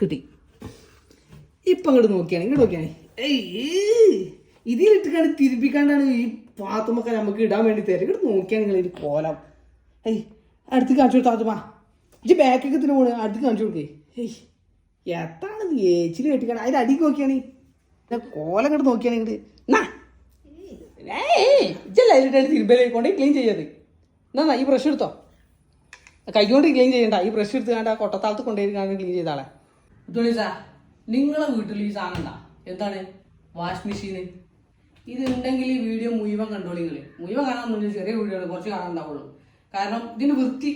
കിട്ടി. ഇപ്പം അങ്ങോട്ട് നോക്കിയാണ് ഇങ്ങോട്ട് നോക്കിയാണ്. ഏയ് ഇതിലിട്ട് കണ്ട് തിരുപ്പിക്കാണ്ടാണ് ഈ പാത്തുമൊക്കെ നമുക്ക് ഇടാൻ വേണ്ടി തരും. ഇങ്ങോട്ട് നോക്കിയാണ് നിങ്ങൾ ഒരു കോലം. ഏയ് അടുത്ത് കാണിച്ചു കൊടുത്താ പാത്തുമ്മ. ഇജ്ജ് ബാക്കൊക്കെ തന്നെ പോണ്. അടുത്ത് കാണിച്ചു കൊടുക്കേ. ഏയ് എത്താണ് ഏച്ചിൽ കെട്ടിക്കാണ്. അതിന്റെ അടിക്ക് നോക്കിയാണ്. കോലം ഇങ്ങോട്ട് നോക്കിയാണ് ഇങ്ങോട്ട് എന്നാ ഇജ്ജല്ല ക്ലീൻ ചെയ്യാതെ എന്നാ ഈ ബ്രഷ് എടുത്തോ. കൈകൊണ്ട് ക്ലീൻ ചെയ്യണ്ട. ഈ ബ്രഷ് എടുത്ത് കണ്ട കൊട്ടത്താളത്ത് കൊണ്ടുപോയി ക്ലീൻ ചെയ്താളെ തുണിസാ നിങ്ങളെ വീട്ടിൽ ഈ സാധനം ഉണ്ടാ? എന്താണ്? Wash machine. ഇതുണ്ടെങ്കിൽ ഈ വീഡിയോ മുഴുവൻ കണ്ടോളി നിങ്ങൾ മുഴുവൻ കാണാൻ ചെറിയ വീഡിയോ കുറച്ച് കാണാൻ ഉണ്ടാവുള്ളൂ. കാരണം ഇതിന്റെ വൃത്തി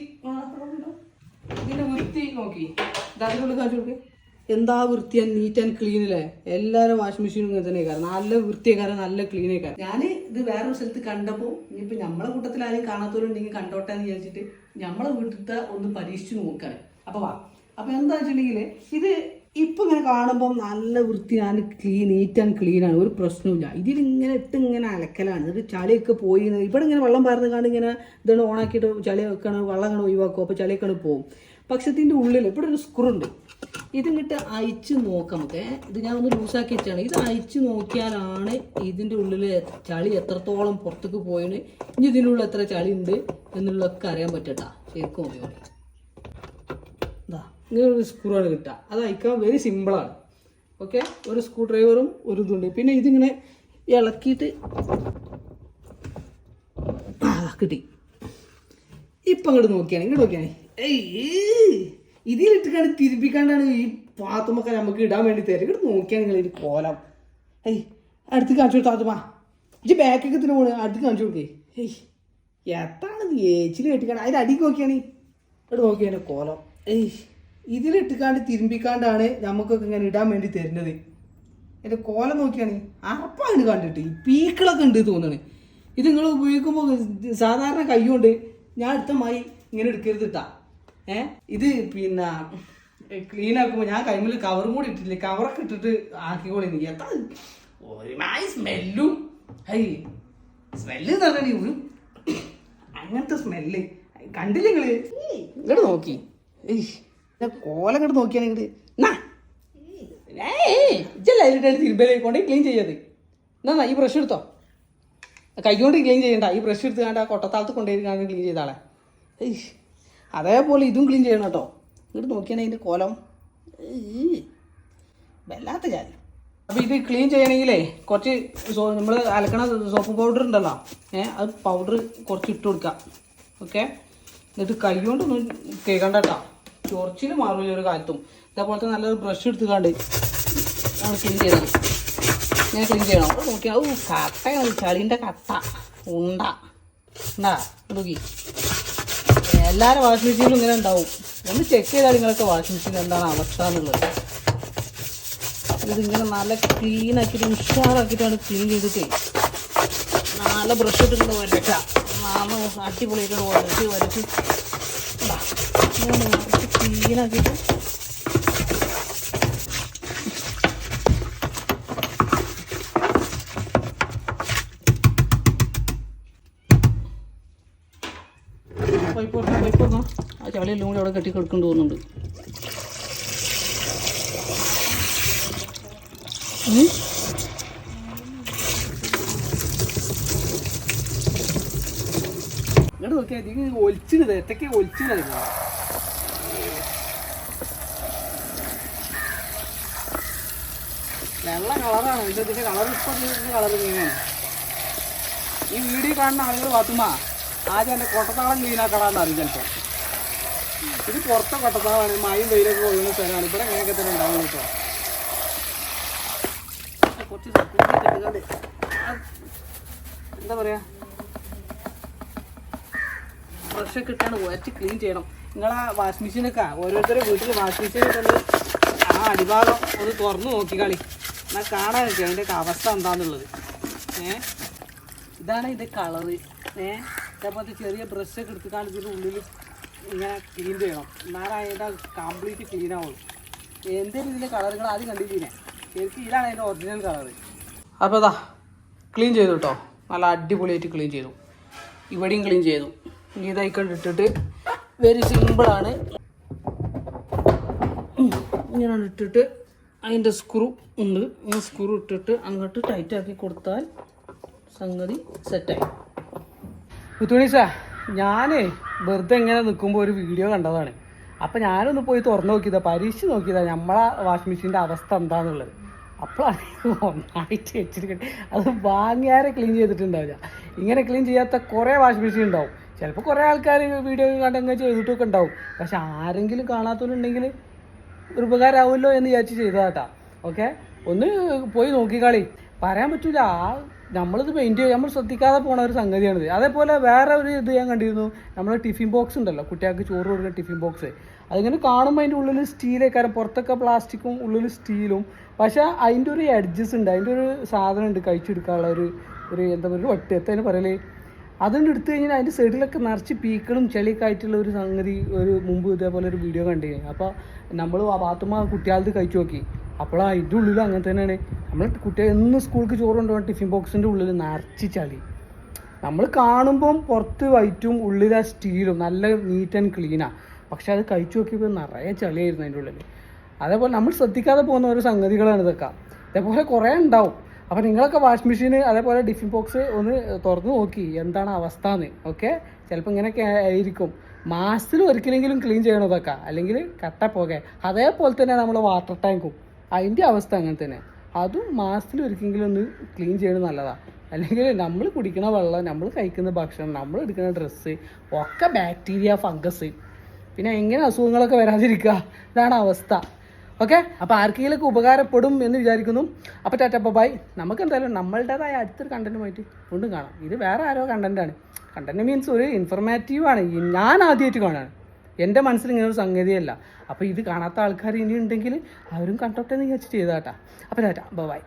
ഇതിന്റെ വൃത്തി നോക്കി. എന്താ വൃത്തി നീറ്റ് ആൻഡ് ക്ലീൻ അല്ലേ എല്ലാവരും വാഷിംഗ് മെഷീനും ഇങ്ങനെ തന്നെ കാരണം നല്ല വൃത്തിയേക്കാരം നല്ല ക്ലീനേക്കാരം ഞാൻ ഇത് വേറൊരു സ്ഥലത്ത് കണ്ടപ്പോൾ ഇനിയിപ്പോൾ നമ്മളെ കൂട്ടത്തിൽ ആരെയും കാണാത്തവരുണ്ടെങ്കിൽ കണ്ടോട്ടെ എന്ന് വിചാരിച്ചിട്ട് നമ്മളെ വീട്ടിലത്തെ ഒന്ന് പരീക്ഷിച്ച് നോക്കുകയാണ് അപ്പോൾ വാ. അപ്പോൾ എന്താ വെച്ചിട്ടുണ്ടെങ്കിൽ ഇത് ഇപ്പൊ ഇങ്ങനെ കാണുമ്പോൾ നല്ല വൃത്തിയാണ് ക്ലീൻ നീറ്റ് ആൻഡ് ക്ലീൻ ആണ്. ഒരു പ്രശ്നവുമില്ല. ഇതിൽ ഇങ്ങനെ ഇട്ട് ഇങ്ങനെ അലക്കലാണ്. ഇത് ചളിയൊക്കെ പോയി ഇവിടെ ഇങ്ങനെ വെള്ളം പാർന്ന് കാണും ഇങ്ങനെ ഇതാണ് ഓണാക്കിയിട്ട് ചളി വെക്കണം വെള്ളം ഇങ്ങനെ ഒഴിവാക്കും. അപ്പോൾ ചളിയൊക്കെ പോകും പക്ഷെ ഇതിന്റെ ഉള്ളിൽ ഇവിടെ ഒരു സ്ക്രൂ ഉണ്ട്. ഇതിങ്ങിട്ട് അയച്ച് നോക്കാം നമുക്ക്. ഇത് ഞാൻ ഒന്ന് ലൂസാക്കി വെച്ചാണ്. ഇത് അയച്ച് നോക്കിയാലാണ് ഇതിന്റെ ഉള്ളിൽ ചളി എത്രത്തോളം പുറത്തേക്ക് പോയിന്. ഇനി ഇതിനുള്ളിൽ എത്ര ചളി ഉണ്ട് എന്നുള്ളതൊക്കെ അറിയാൻ പറ്റട്ടാ ശരിക്കും നോക്കിയോളി ഇതാ ഇങ്ങനെ ഒരു സ്ക്രൂ ആണ് കിട്ടുക. അത് അയക്കാൻ വെരി സിമ്പിളാണ് ഓക്കെ ഒരു സ്ക്രൂ ഡ്രൈവറും ഒരു ഇതുണ്ട്. പിന്നെ ഇതിങ്ങനെ ഇളക്കിയിട്ട് കിട്ടി. ഇപ്പം അങ്ങോട്ട് നോക്കിയാണ് ഇങ്ങോട്ട് നോക്കിയാണ്. ഏയ് ഇതിലിട്ട് കണ്ട് തിരുപ്പിക്കാണ്ടാണ് ഈ പാത്തുമൊക്കെ നമുക്ക് ഇടാൻ വേണ്ടി തരും. ഇങ്ങോട്ട് നോക്കിയാണ് നിങ്ങൾ ഇത് കോലം. ഏയ് അടുത്ത് കാണിച്ചു കൊടുത്തു പാത്തുമ്മ. ഇജ്ജ് ബാക്കൊക്കെ തന്നെ പോണേ അടുത്ത് കാണിച്ചു കൊടുക്കേ. ഏയ് എത്താണ് ഏച്ചിൽ കെട്ടിക്കാണ്. അതിന്റെ അടിക്ക് നോക്കിയാണ്. ഇങ്ങോട്ട് നോക്കിയാണ് കോലം. ഏയ്. ഇതിലിട്ടിക്കാണ്ട് തിരുമ്പിക്കാണ്ടാണ് നമുക്കൊക്കെ ഇങ്ങനെ ഇടാൻ വേണ്ടി തരുന്നത്. എന്റെ കോലം നോക്കിയാണ് അറപ്പാണ് കണ്ടിട്ട്. ഈ പീക്കളൊക്കെ ഉണ്ട് തോന്നണേ. ഇത് നിങ്ങൾ ഉപയോഗിക്കുമ്പോൾ സാധാരണ കൈകൊണ്ട് ഞാൻ അടുത്തമായി ഇങ്ങനെ എടുക്കരുത് ഇട്ടാ ഏ? ഇത് പിന്നെ ക്ലീൻ ആക്കുമ്പോൾ ഞാൻ കൈമിൽ കവറും കൂടി ഇട്ടില്ലേ കവറൊക്കെ ഇട്ടിട്ട് ആക്കിക്കോളി നീ എത്ര ഒരുമായി സ്മെല്ലും ഹൈ സ്മെല്ല് എന്ന് പറഞ്ഞാൽ ഒരു അങ്ങനത്തെ സ്മെല്ല് കണ്ടില്ലേ നിങ്ങൾ? ഇങ്ങോട്ട് നോക്കി. ഏയ്. കോലം കണ്ട് നോക്കിയാണ് കൊണ്ട് ക്ലീൻ ചെയ്യാതെ എന്നാ ഈ ബ്രഷ് എടുത്തോ. കൈകൊണ്ട് ക്ലീൻ ചെയ്യണ്ട. ഈ ബ്രഷ് എടുത്ത് കണ്ട കൊട്ടത്താളത്ത് കൊണ്ടുപോയി ക്ലീൻ ചെയ്താളെ അതേപോലെ ഇതും ക്ലീൻ ചെയ്യണം കേട്ടോ. ഇങ്ങോട്ട് നോക്കിയാണ് അതിന്റെ കോലം. വല്ലാത്ത ഞാൻ അപ്പോൾ ഇത് ക്ലീൻ ചെയ്യണമെങ്കിലേ കുറച്ച് സോ നമ്മൾ അലക്കണ സോപ്പ് പൗഡർ ഉണ്ടല്ലോ. ഏ അത് പൗഡർ കുറച്ച് ഇട്ട് കൊടുക്കാം. ഓക്കെ എന്നിട്ട് കൈ കൊണ്ടൊന്നും കേൾക്കണ്ട കേട്ടോ. ചൊറിച്ചിൽ മാറില്ല ഒരു കാലത്തും. ഇതേപോലത്തെ നല്ലൊരു ബ്രഷ് എടുത്തുകാണ്ട് ആണ് ക്ലീൻ ചെയ്യണം ഇങ്ങനെ ക്ലീൻ ചെയ്യണം. നോക്കിയാൽ ഔ കട്ടയാണ് ചളീന്റെ കട്ട. ഉണ്ട. ഉണ്ടാ നോക്കി എല്ലാവരും വാഷിംഗ് മെഷീനിലും ഇങ്ങനെ ഉണ്ടാവും. ഒന്ന് ചെക്ക് ചെയ്താൽ നിങ്ങളൊക്കെ വാഷിംഗ് മെഷീൻ എന്താണ് അവസ്ഥ എന്നുള്ളത്. ഇതിങ്ങനെ നല്ല ക്ലീൻ ആക്കിയിട്ട് ഉഷാറാക്കിയിട്ടാണ് ക്ലീൻ ചെയ്തിട്ട്. നല്ല ബ്രഷ് ഇട്ടിട്ട് വരച്ച നല്ല അടിപൊളിയായിട്ട് വരച്ച്. വരച്ച് ആക്കിയിട്ട് പൈപ്പ് കൊടുക്കണം ആ ചളിയെല്ലാം കൂടി അവിടെ കെട്ടി കിടക്കേണ്ടി തോന്നുന്നുണ്ട്. ഉം. ഇങ്ങോട്ട് നോക്കിയാൽ ഒലിച്ചിനത് എത്തൊക്കെ ഒലിച്ചിനായിരുന്നു വെള്ള കളറാണ്. ഇത് ഇതിന്റെ കളർ ഇതിന്റെ കളർ നീങ്ങാണ് ഈ വീഡിയോ കാണുന്ന ആളുകൾ പാത്തുമ്മ ആദ്യം എന്റെ കൊട്ടത്താളം ക്ലീനാക്കടാന്ന് അറിയും ചിലപ്പോൾ ഇത് പുറത്തെ കൊട്ടത്താളാണ്. മഴയും വെയിലൊക്കെ ഒഴുകുന്ന സ്ഥലമാണ്. ഇവിടെ ഇങ്ങനെയൊക്കെ തന്നെ ഉണ്ടാവുള്ളൂ കേട്ടോ. കുറച്ച് ആ, എന്താ പറയാ? ബ്രഷൊക്കെ ഇട്ടാണ് ഉരച്ച് ക്ലീൻ ചെയ്യണം. നിങ്ങളാ വാഷിംഗ് മെഷീനൊക്കെ ഓരോരുത്തരുടെ വീട്ടിൽ വാഷിംഗ് മെഷീൻ ആ അടിഭാഗം ഒന്ന് തുറന്നു നോക്കി കളി. എന്നാൽ കാണാൻ പറ്റും അതിന്റെ അവസ്ഥ എന്താണെന്നുള്ളത് ഏ? ഇതാണ് ഇത് കളറ്. ഏ? ഇതേപോലത്തെ ചെറിയ ബ്രഷ് ഒക്കെ എടുത്ത് ഇതിന്റെ ഉള്ളിൽ ഇങ്ങനെ ക്ലീൻ ചെയ്യണം. എന്നാലും അതിന്റെ കംപ്ലീറ്റ് ക്ലീൻ ആവുള്ളൂ. എന്തൊരു ഇതിന്റെ കളറുകൾ ആദ്യം കണ്ടില്ലേ ശരിക്കും ഇതാണ് അതിന്റെ ഒറിജിനൽ കളറ്. അപ്പോൾ അതാ ക്ലീൻ ചെയ്തു കേട്ടോ നല്ല അടിപൊളിയായിട്ട് ക്ലീൻ ചെയ്തു. ഇവിടെയും ക്ലീൻ ചെയ്തു. ഇതായി കണ്ടിട്ടിട്ട് വെരി സിമ്പിളാണ് ഇങ്ങനെ ഇട്ടിട്ട് അതിന്റെ സ്ക്രൂ ഉണ്ട്. ഈ സ്ക്രൂ ഇട്ടിട്ട് അങ്ങോട്ട് ടൈറ്റ് ആക്കി കൊടുത്താൽ സംഗതി സെറ്റായി പുത്തുണീസാ ഞാനേ വെറുതെ ഇങ്ങനെ നിൽക്കുമ്പോൾ ഒരു വീഡിയോ കണ്ടതാണ്. അപ്പം ഞാനൊന്ന് പോയി തുറന്നു നോക്കിയതാ പരീക്ഷ നോക്കിയതാ നമ്മളെ വാഷിംഗ് മെഷീന്റെ അവസ്ഥ എന്താണെന്നുള്ളത് അപ്പോഴാണ് ഒന്നായിട്ട് വെച്ചിരിക്കട്ടെ. അത് വാങ്ങിയാരെ ക്ലീൻ ചെയ്തിട്ടുണ്ടാവില്ല. ഇങ്ങനെ ക്ലീൻ ചെയ്യാത്ത കുറേ വാഷിംഗ് മെഷീൻ ഉണ്ടാവും. ചിലപ്പോൾ കുറേ ആൾക്കാർ വീഡിയോ കണ്ടങ്ങ് ചെയ്തിട്ടൊക്കെ ഉണ്ടാവും. പക്ഷെ ആരെങ്കിലും കാണാത്തവരുണ്ടെങ്കിൽ ഒരു ഉപകാരമാവുമല്ലോ എന്ന് വിചാരിച്ച് ചെയ്തതാട്ടാ. ഓക്കെ ഒന്ന് പോയി നോക്കിക്കളി പറയാൻ പറ്റൂല. നമ്മളിത് പെയിന്റ് ചെയ്യും നമ്മൾ ശ്രദ്ധിക്കാതെ പോണ ഒരു സംഗതിയാണിത്. അതേപോലെ വേറെ ഒരു ഇത് ഞാൻ കണ്ടിരുന്നു. നമ്മുടെ ടിഫിൻ ബോക്സ് ഉണ്ടല്ലോ. കുട്ടികൾക്ക് ചോറ് കൊടുക്കുന്ന ടിഫിൻ ബോക്സ് അതിങ്ങനെ കാണുമ്പോൾ അതിന്റെ ഉള്ളിൽ സ്റ്റീലേക്കാരം പുറത്തൊക്കെ പ്ലാസ്റ്റിക്കും ഉള്ളിൽ സ്റ്റീലും പക്ഷേ അതിന്റെ ഒരു എഡ്ജസ് ഉണ്ട്. അതിന്റെ ഒരു സാധനം ഉണ്ട്. കഴിച്ചെടുക്കാനുള്ള ഒരു ഒരു എന്താ പറയുക വട്ട് എത്തേനെ പറയൽ. അതുകൊണ്ട് എടുത്തു കഴിഞ്ഞാൽ അതിന്റെ സൈഡിലൊക്കെ നിറച്ച് പീക്കളും ചെളിയൊക്കെ ഒരു സംഗതി ഒരു മുമ്പ് ഇതേപോലെ ഒരു വീഡിയോ കണ്ടിരുന്നു അപ്പോൾ നമ്മൾ ആ ബാത്തുമ്മ കുട്ടികാലത്ത് കഴിച്ചു നോക്കി. അപ്പോൾ അതിന്റെ ഉള്ളിൽ അങ്ങനെ തന്നെയാണ്. നമ്മൾ കുട്ടികൾ എന്ന് സ്കൂൾക്ക് ചോറ് കൊണ്ടുപോകാൻ ടിഫിൻ ബോക്സിന്റെ ഉള്ളിൽ നിറച്ച് ചളി. നമ്മൾ കാണുമ്പം പുറത്ത് വൈറ്റും ഉള്ളിൽ ആ സ്റ്റീലും നല്ല നീറ്റ് ആൻഡ് ക്ലീനാണ് പക്ഷെ അത് കഴിച്ചു നോക്കിയപ്പോൾ നിറയെ ചളിയായിരുന്നു അതിന്റെ ഉള്ളിൽ അതേപോലെ നമ്മൾ ശ്രദ്ധിക്കാതെ പോകുന്ന ഓരോ സംഗതികളാണ് ഇതൊക്കെ. അതേപോലെ കുറേ ഉണ്ടാവും. അപ്പോൾ നിങ്ങളൊക്കെ വാഷിംഗ് മെഷീൻ അതേപോലെ ടിഫിൻ ബോക്സ് ഒന്ന് തുറന്ന് നോക്കി എന്താണ് അവസ്ഥ എന്ന് ഓക്കെ? ചിലപ്പോൾ ഇങ്ങനെയൊക്കെ ആയിരിക്കും. മാസത്തിൽ ഒരിക്കലെങ്കിലും ക്ലീൻ ചെയ്യണതൊക്കെ അല്ലെങ്കിൽ കട്ട പോകെ അതേപോലെ തന്നെ നമ്മൾ വാട്ടർ ടാങ്കും അതിന്റെ അവസ്ഥ അങ്ങനെ തന്നെ. അതും മാസത്തിൽ ഒരിക്കലെങ്കിലും ഒന്ന് ക്ലീൻ ചെയ്യണത് നല്ലതാണ് അല്ലെങ്കിൽ നമ്മൾ കുടിക്കുന്ന വെള്ളം നമ്മൾ കഴിക്കുന്ന ഭക്ഷണം നമ്മൾ എടുക്കുന്ന ഡ്രസ്സ് ഒക്കെ ബാക്ടീരിയ ഫംഗസ്. പിന്നെ എങ്ങനെ അസുഖങ്ങളൊക്കെ വരാതിരിക്കുക? ഇതാണ് അവസ്ഥ. ഓക്കെ അപ്പോൾ ആർക്കെങ്കിലൊക്കെ ഉപകാരപ്പെടും എന്ന് വിചാരിക്കുന്നു. അപ്പോൾ ടാറ്റ ബൈ നമുക്ക് എന്തായാലും നമ്മളുടേതായ അടുത്തൊരു കണ്ടന്റുമായിട്ട് വീണ്ടും കാണാം. ഇത് വേറെ ആരോ കണ്ടന്റാണ് കണ്ടന്റ് മീൻസ് ഒരു ഇൻഫർമേറ്റീവ് ആണ്. ഞാൻ ആദ്യമായിട്ട് കാണാണ്. എന്റെ മനസ്സിൽ ഇങ്ങനെ ഒരു സംഗതിയല്ല. അപ്പോൾ ഇത് കാണാത്ത ആൾക്കാർ ഇനി ഉണ്ടെങ്കിൽ അവരും കണ്ടോട്ടെ എന്ന് വിചാരിച്ചിട്ട് ചെയ്താട്ടാ അപ്പോൾ ടാറ്റ ബൈ